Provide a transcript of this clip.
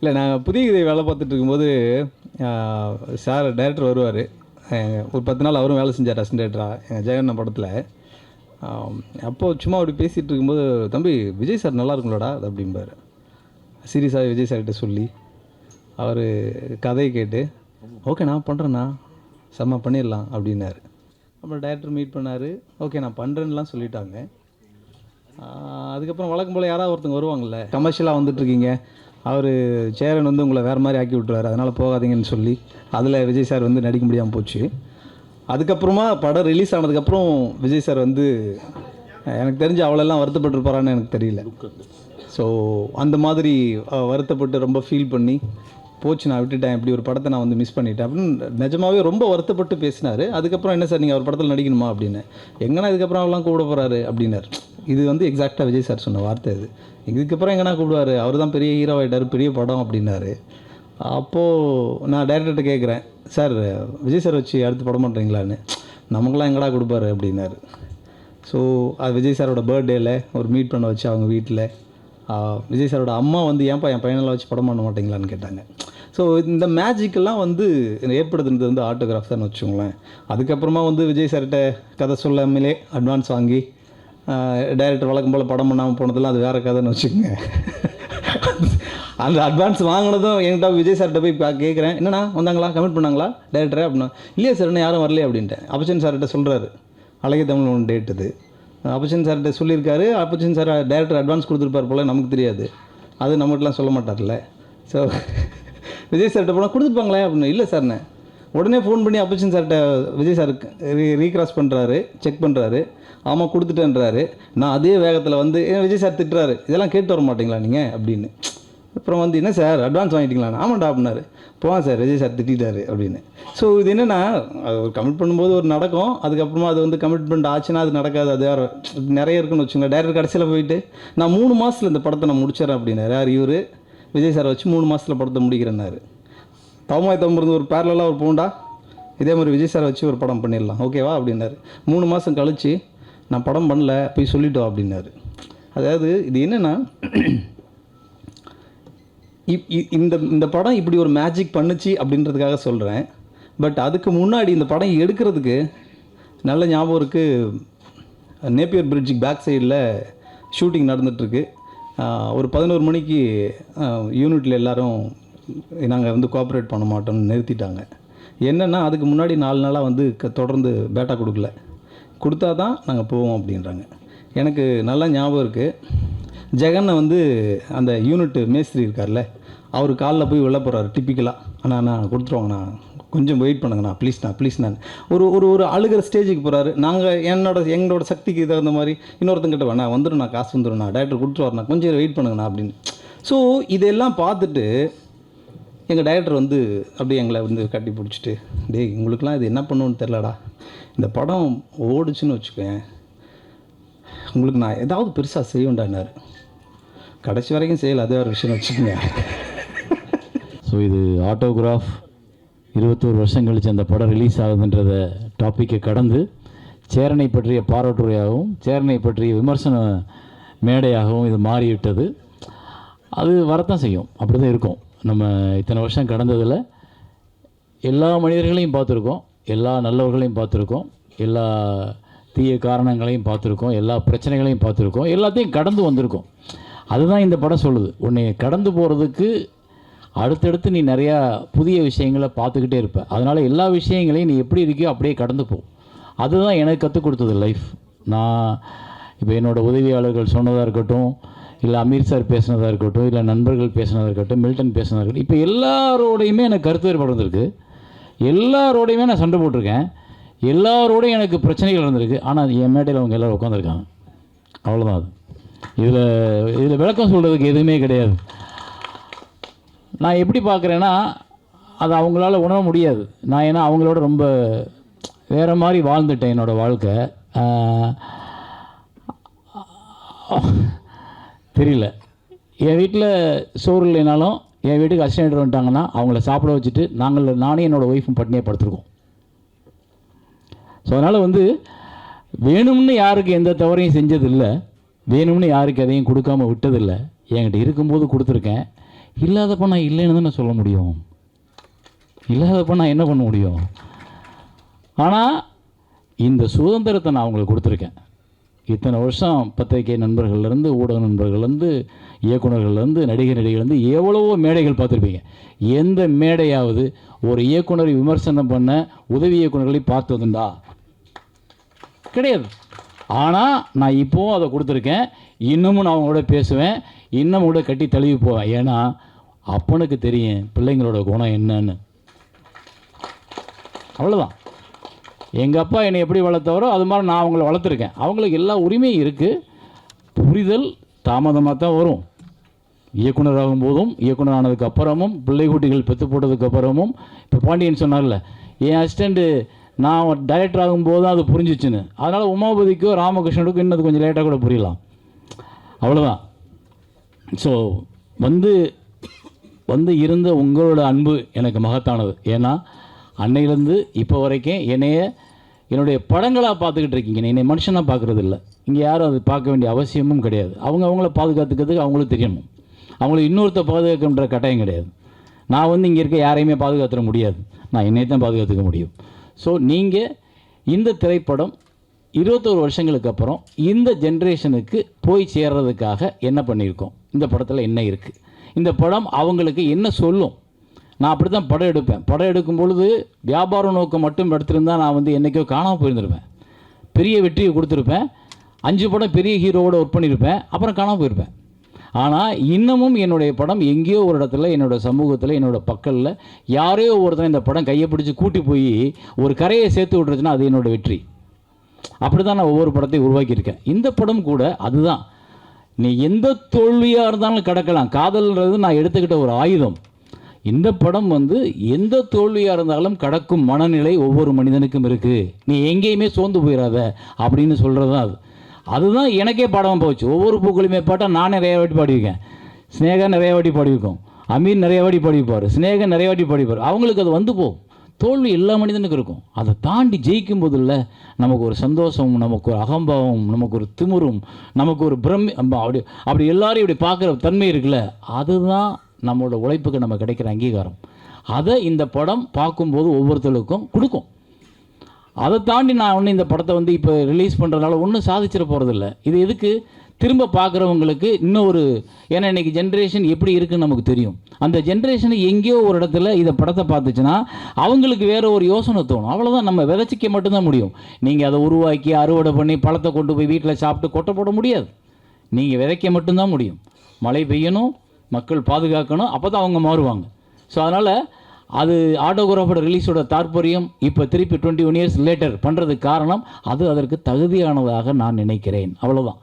இல்லை நான் புதிய கதை வேலை பார்த்துட்டு இருக்கும்போது சார் டைரக்டர் வருவார். ஒரு பத்து நாள் அவரும் வேலை செஞ்சார் அசன் டேரக்டராக ஜெகண்ண படத்தில். அப்போது சும்மா அப்படி பேசிகிட்டு இருக்கும்போது தம்பி விஜய் சார் நல்லா இருக்கும்லடா அது அப்படிம்பாரு. சீரியஸாக விஜய் சார்கிட்ட சொல்லி அவர் கதையை கேட்டு ஓகே நான் பண்ணுறேண்ணா செம்ம பண்ணிடலாம் அப்படின்னாரு. அப்புறம் டைரக்டர் மீட் பண்ணார். ஓகே நான் பண்ணுறேன்னுலாம் சொல்லிட்டாங்க. அதுக்கப்புறம் வழக்கம் போல் யாராவது ஒருத்தங்க வருவாங்கல்ல கமர்ஷியலாக வந்துட்டுருக்கீங்க அவர் சேரன் வந்து உங்களை வேறு மாதிரி ஆக்கி விட்டுருவார் அதனால் போகாதீங்கன்னு சொல்லி அதில் விஜய் சார் வந்து நடிக்க முடியாமல் போச்சு. அதுக்கப்புறமா படம் ரிலீஸ் ஆனதுக்கப்புறம் விஜய் சார் வந்து எனக்கு தெரிஞ்சு அவளெல்லாம் வருத்தப்பட்டிருப்பாரான்னு எனக்கு தெரியல. ஸோ அந்த மாதிரி வருத்தப்பட்டு ரொம்ப ஃபீல் பண்ணி போச்சு நான் விட்டுட்டேன் இப்படி ஒரு படத்தை நான் வந்து மிஸ் பண்ணிட்டேன் அப்படின்னு நிஜமாவே ரொம்ப வருத்தப்பட்டு பேசினார். அதுக்கப்புறம் என்ன சார் நீங்கள் அவர் படத்தில் நடிக்கணுமா அப்படின்னு. எங்கன்னா இதுக்கப்புறம் அவெல்லாம் கூட போகிறாரு அப்படின்னாரு. இது வந்து எக்ஸாக்டாக விஜய் சார் சொன்ன வார்த்தை இது இதுக்கப்புறம் எங்கன்னா கூப்பிடுவார் அவர் தான் பெரிய ஹீரோ ஆகிட்டார் பெரிய படம் அப்படின்னாரு. அப்போது நான் டேரக்டர்கிட்ட கேட்குறேன் சார் விஜய் சார் வச்சு அடுத்து படம் பண்ணுறீங்களான்னு நமக்கெல்லாம் எங்கடா கொடுப்பாரு? அப்படின்னாரு. ஸோ அது விஜய் சாரோட பர்த்டேயில் ஒரு மீட் பண்ண வச்சு அவங்க வீட்டில் விஜய் சாரோட அம்மா வந்து ஏன்ப்பா என் பையனெல்லாம் வச்சு படம் பண்ண மாட்டீங்களான்னு கேட்டாங்க. ஸோ இந்த மேஜிக்கெல்லாம் வந்து ஏற்படுத்துனது வந்து ஆட்டோகிராஃப் தான் வச்சுக்கோங்களேன். அதுக்கப்புறமா வந்து விஜய் சார்கிட்ட கதை சொல்லாமலே அட்வான்ஸ் வாங்கி டைரக்டர் வழக்கம் போல் படம் பண்ணாமல் போனதெல்லாம் அது வேறு கதைன்னு வச்சுக்கோங்க. அந்த அட்வான்ஸ் வாங்கினதும் என்கிட்ட விஜய் சார்கிட்ட போய் கேட்குறேன் என்னண்ணா வந்தாங்களா? கமெண்ட் பண்ணாங்களா? டேரக்டரே அப்படின்னா இல்லையா சார் இன்னும் யாரும் வரலையே அப்படின்ட்டேன். அப்பச்சன் சார்கிட்ட சொல்கிறாரு அழகிய தமிழ் ஒன்று டேட் இது. அப்பச்சன் சார்கிட்ட சொல்லியிருக்காரு. அப்பச்சன் சார் டேரக்டர் அட்வான்ஸ் கொடுத்துருப்பார் போல் நமக்கு தெரியாது. அது நம்மகிட்டலாம் சொல்ல மாட்டார்ல. ஸோ விஜய் சார்கிட்ட போனால் கொடுத்துருப்பாங்களே அப்படின்னு. இல்லை சார்ண்ணே உடனே ஃபோன் பண்ணி அப்பச்சின் சார்கிட்ட விஜய் சார் ரீ ரீக்ராஸ் பண்ணுறாரு செக் பண்ணுறாரு ஆமாம் கொடுத்துட்டேன்றாரு. நான் அதே வேகத்தில் வந்து ஏன் விஜய் சார் திட்டுறாரு. இதெல்லாம் கேட்டு வர மாட்டீங்களா நீங்கள் அப்படின்னு. அப்புறம் வந்து என்ன சார் அட்வான்ஸ் வாங்கிட்டீங்களா ஆமாண்டா அப்படின்னாரு. போவான் சார் விஜய் சார் திட்டாரு அப்படின்னு. ஸோ இது என்னென்னா அது ஒரு கமிட் பண்ணும்போது ஒரு நடக்கும். அதுக்கப்புறமா அது வந்து கமிட்மெண்ட் ஆச்சுன்னா அது நடக்காது. அது வேறு நிறைய இருக்குன்னு வச்சுக்கோங்க டேரக்டர் கடைசியில் போயிட்டு நான் மூணு மாதத்தில் இந்த படத்தை நான் முடிச்சிடறேன் அப்படின்னாரு. யார் இவர்? விஜய் சார் வச்சு மூணு மாதத்தில் படத்தை முடிக்கிறேன்னாரு. தவமாய் தம்பிருந்து ஒரு பேரலாக ஒரு போண்டா? இதே மாதிரி விஜய் சார் வச்சு ஒரு படம் பண்ணிடலாம். ஓகேவா அப்படின்னாரு. மூணு மாதம் கழித்து நான் படம் பண்ணல போய் சொல்லிட்டோம் அப்படின்னாரு. அதாவது இது என்னென்னா இப்- இ- இந்த இந்த படம் இப்படி ஒரு மேஜிக் பண்ணுச்சு அப்படின்றதுக்காக சொல்கிறேன் பட் அதுக்கு முன்னாடி இந்த படம் எடுக்கிறதுக்கு நல்ல ஞாபகம் இருக்குது நேப்பியர் பிரிட்ஜுக்கு பேக் சைடில் ஷூட்டிங் நடந்துகிட்ருக்கு ஒரு பதினோரு மணிக்கு யூனிட்டில் எல்லாரும் நாங்கள் வந்து கோஆப்ரேட் பண்ண மாட்டோம்னு நிறுத்திட்டாங்க. என்னென்னா அதுக்கு முன்னாடி நாலு நாளாக வந்து க- தொடர்ந்து பேட்டா கொடுக்கல. கொடுத்தா தான் நாங்கள் போவோம் அப்படின்றாங்க. எனக்கு நல்லா ஞாபகம் இருக்குது ஜெகனை வந்து அந்த யூனிட் மேஸ்திரி இருக்கார்ல அவர் காலில் போய் விழ போகிறாரு டிப்பிக்கலாக அண்ணா நான் கொடுத்துருவாங்கண்ணா. கொஞ்சம் வெயிட் பண்ணுங்கண்ணா ப்ளீஸ்ண்ணா ப்ளீஸ்ண்ணா ஒரு ஒரு ஒரு அழுகிற ஸ்டேஜுக்கு போகிறாரு நாங்கள் என்னோட எங்களோட சக்திக்கு தகுந்த மாதிரி இன்னொருத்தங்கிட்ட வேணா வந்துடும் நான் காசு வந்துடும் டேரக்டர் கொடுத்துருவாருண்ணா கொஞ்சம் வெயிட் பண்ணுங்கண்ணா அப்படின்னு. ஸோ இதெல்லாம் பார்த்துட்டு எங்கள் டைரக்டர் வந்து அப்படியே எங்களை வந்து கட்டி பிடிச்சிட்டு டேய் உங்களுக்குலாம் இது என்ன பண்ணுன்னு தெரிலடா இந்த படம் ஓடுச்சுன்னு வச்சுக்கேன் உங்களுக்கு நான் ஏதாவது பெருசாக செய்வேண்டான்னாரு கடைசி வரைக்கும் செய்யலை அதே ஒரு விஷயம் வச்சுக்கோங்க ஸோ இது ஆட்டோகிராஃப் இருபத்தோரு வருஷம் கழித்து அந்த படம் ரிலீஸ் ஆகுதுன்றத டாப்பிக்கை கடந்து சேரனை பற்றிய பாராட்டுரையாகவும் சேரனை பற்றிய விமர்சன மேடையாகவும் இது மாறிவிட்டது. அது வரத்தான் செய்யும். அப்படி தான் இருக்கும். நம்ம இத்தனை வருஷம் கடந்ததில் எல்லா மனிதர்களையும் பார்த்துருக்கோம் எல்லா நல்லவர்களையும் பார்த்துருக்கோம் எல்லா தீய காரணங்களையும் பார்த்துருக்கோம் எல்லா பிரச்சனைகளையும் பார்த்துருக்கோம் எல்லாத்தையும் கடந்து வந்திருக்கோம். அதுதான் இந்த படம் சொல்லுது. உன்னை கடந்து போகிறதுக்கு அடுத்தடுத்து நீ நிறையா புதிய விஷயங்களை பார்த்துக்கிட்டே இருப்ப. அதனால் எல்லா விஷயங்களையும் நீ எப்படி இருக்கியோ அப்படியே கடந்து போ. அதுதான் எனக்கு கற்றுக் கொடுத்தது லைஃப் நான் இப்போ என்னோடய உதவியாளர்கள் சொன்னதாக இருக்கட்டும் இல்லை அமீர் சார் பேசுனதாக இருக்கட்டும் இல்லை நண்பர்கள் பேசினதாக இருக்கட்டும் மில்டன் பேசினதாக இருக்கட்டும் இப்போ எல்லாரோடையுமே எனக்கு கருத்து வேறுபாடு வந்திருக்கு. எல்லாரோடையுமே நான் சண்டை போட்டிருக்கேன். எல்லாரோடையும் எனக்கு பிரச்சனைகள் இருந்திருக்கு ஆனால் என் மேடையில் அவங்க எல்லோரும் உட்காந்துருக்காங்க அவ்வளோதான் அது. இதில் இதில் விளக்கம் சொல்கிறதுக்கு எதுவுமே கிடையாது. நான் எப்படி பார்க்குறேன்னா அது அவங்களால உணர முடியாது. நான் ஏன்னா அவங்களோட ரொம்ப வேறு மாதிரி வாழ்ந்துட்டேன் என்னோடய வாழ்க்கை. தெரியல. என் வீட்டில் சோறு இல்லைனாலும் என் வீட்டுக்கு அசிஸ்டன்ட் வந்துட்டாங்கன்னா அவங்கள சாப்பிட வச்சுட்டு நாங்கள் நானே என்னோடய ஒய்ஃபும் பட்டினியாக படுத்துருக்கோம். ஸோ அதனால் வந்து வேணும்னு யாருக்கு எந்த தவறையும் செஞ்சதில்லை. வேணும்னு யாருக்கு எதையும் கொடுக்காம விட்டதில்லை. என்கிட்ட இருக்கும்போது கொடுத்துருக்கேன். இல்லாதப்ப நான் இல்லைன்னு தானே சொல்ல முடியும். இல்லாதப்ப நான் என்ன பண்ண முடியும்? ஆனால் இந்த சுதந்திரத்தை நான் அவங்களுக்கு கொடுத்துருக்கேன். இத்தனை வருஷம் பத்திரிகை நண்பர்கள்லேருந்து ஊடக நண்பர்கள்லேருந்து இயக்குனர்கள்லேருந்து நடிகர் நடிகர்லேருந்து எவ்வளவோ மேடைகள் பார்த்துருப்பீங்க. எந்த மேடையாவது ஒரு இயக்குனரை விமர்சனம் பண்ண உதவி இயக்குநர்களை பார்த்ததுண்டா கிடையாது. ஆனால் நான் இப்போவும் அதை கொடுத்துருக்கேன். இன்னமும் நான் அவங்களோட பேசுவேன். இன்னும் கூட கட்டி தழுவி போவேன். ஏன்னா அப்பனுக்கு தெரியும் பிள்ளைங்களோட குணம் என்னன்னு. அவ்வளோதான் எங்கள் அப்பா என்னை எப்படி வளர்த்தவரோ அது மாதிரி நான் அவங்கள வளர்த்துருக்கேன். அவங்களுக்கு எல்லா உரிமையும் இருக்குது புரிதல் தாமதமாக தான் வரும். இயக்குனர் ஆகும்போதும் இயக்குனர் ஆனதுக்கு அப்புறமும் பிள்ளை குட்டிகள் பெற்று போட்டதுக்கு அப்புறமும் இப்போ பாண்டியன் சொன்னார்ல என் அசிஸ்டண்ட்டு நான் டைரக்டர் ஆகும்போது தான் அது புரிஞ்சிச்சுன்னு. அதனால் உமாபதிக்கோ ராமகிருஷ்ணனுக்கும் இன்னும் கொஞ்சம் லேட்டாக கூட புரியலாம். அவ்வளோதான் ஸோ வந்து வந்து இருந்த உங்களோட அன்பு எனக்கு மகத்தானது. ஏன்னா அன்னையிலேருந்து இப்போ வரைக்கும் என்னைய என்னுடைய படங்களாக பார்த்துக்கிட்டு இருக்கீங்க. என்னை மனுஷனாக பார்க்குறது இல்லை இங்கே யாரும் அது பார்க்க வேண்டிய அவசியமும் கிடையாது. அவங்க அவங்கள பாதுகாத்துக்கிறதுக்கு அவங்களுக்கு தெரியணும் அவங்கள இன்னொருத்த பாதுகாக்கின்ற கட்டாயம் கிடையாது. நான் வந்து இங்கே இருக்க யாரையுமே பாதுகாத்துட முடியாது. நான் என்னை தான் பாதுகாத்துக்க முடியும். ஸோ நீங்கள் இந்த திரைப்படம் இருபத்தோரு வருஷங்களுக்கு அப்புறம் இந்த ஜென்ரேஷனுக்கு போய் சேர்றதுக்காக என்ன பண்ணியிருக்கோம்? இந்த படத்தில் என்ன இருக்குது இந்த படம் அவங்களுக்கு என்ன சொல்லும்? நான் அப்படி தான் படம் எடுப்பேன். படம் எடுக்கும் பொழுது வியாபார நோக்கம் மட்டும் எடுத்திருந்தால் நான் வந்து என்றைக்கோ காணாமல் போயிருந்திருப்பேன். பெரிய வெற்றியை கொடுத்துருப்பேன். அஞ்சு படம் பெரிய ஹீரோவோட ஒர்க் பண்ணியிருப்பேன். அப்புறம் காணாமல் போயிருப்பேன். ஆனால் இன்னமும் என்னுடைய படம் எங்கேயோ ஒரு இடத்துல என்னோடய சமூகத்தில் என்னோடய பக்கலில் யாரையோ ஒருத்தன் இந்த படம் கையை பிடிச்சி கூட்டி போய் ஒரு கரையை சேர்த்து விட்ருச்சுன்னா அது என்னோட வெற்றி. அப்படி தான் நான் ஒவ்வொரு படத்தையும் உருவாக்கியிருக்கேன். இந்த படம் கூட அதுதான். நீ எந்த தோல்வியாக இருந்தாலும் கிடக்கலாம். காதல்ன்றது நான் எடுத்துக்கிட்ட ஒரு ஆயுதம். இந்த படம் வந்து எந்த தோல்வியாக இருந்தாலும் கடக்கும் மனநிலை ஒவ்வொரு மனிதனுக்கும் இருக்குது நீ எங்கேயுமே சோர்ந்து போயிடாத அப்படின்னு சொல்கிறது தான் அது. அதுதான் எனக்கே பாடமாக போச்சு. ஒவ்வொரு பூக்களுமே பாட்டால் நான் நிறைய வாட்டி பாடியிருக்கேன். ஸ்னேகா நிறைய வாட்டி பாடியிருக்கோம். அமீர் நிறைய வாட்டி பாடிப்பார் ஸ்னேகன் நிறைய வாட்டி பாடிப்பார் அவங்களுக்கு அது வந்து போகும். தோல்வி எல்லா மனிதனுக்கும் இருக்கும். அதை தாண்டி ஜெயிக்கும் போதில் நமக்கு ஒரு சந்தோஷம் நமக்கு ஒரு அகம்பாவம் நமக்கு ஒரு திமுறும் நமக்கு ஒரு பிரம் அப்படி அப்படி எல்லாரையும் இப்படி பார்க்குற தன்மை இருக்குல்ல அதுதான் நம்மளோட உழைப்புக்கு நம்ம கிடைக்கிற அங்கீகாரம். அதை இந்த படம் பார்க்கும்போது ஒவ்வொருத்தருக்கும் கொடுக்கும். அதை தாண்டி நான் ஒன்றும் இந்த படத்தை வந்து இப்போ ரிலீஸ் பண்ணுறதுனால ஒன்றும் சாதிச்சிட போகிறதில்ல இது எதுக்கு? திரும்ப பார்க்குறவங்களுக்கு இன்னொரு ஏன்னா இன்றைக்கி ஜென்ரேஷன் எப்படி இருக்குன்னு நமக்கு தெரியும். அந்த ஜென்ரேஷன் எங்கேயோ ஒரு இடத்துல இதை படத்தை பார்த்துச்சுன்னா அவங்களுக்கு வேறு ஒரு யோசனை தோணும். அவ்வளோதான் நம்ம விதைச்சிக்க மட்டும்தான் முடியும். நீங்கள் அதை உருவாக்கி அறுவடை பண்ணி பழத்தை கொண்டு போய் வீட்டில் சாப்பிட்டு கொட்டை போட முடியாது. நீங்கள் விதைக்க மட்டும்தான் முடியும். மழை பெய்யணும் மக்கள் பாதுகாக்கணும் அப்போ தான் அவங்க மாறுவாங்க. ஸோ அதனால் அது ஆட்டோகிராஃபோட ரிலீஸோட தாற்பயம் இப்போ திருப்பி டுவெண்ட்டி ஒன் இயர்ஸ் லேட்டர் பண்ணுறதுக்கு காரணம் அது அதற்கு தகுதியானதாக நான் நினைக்கிறேன். அவ்வளோதான்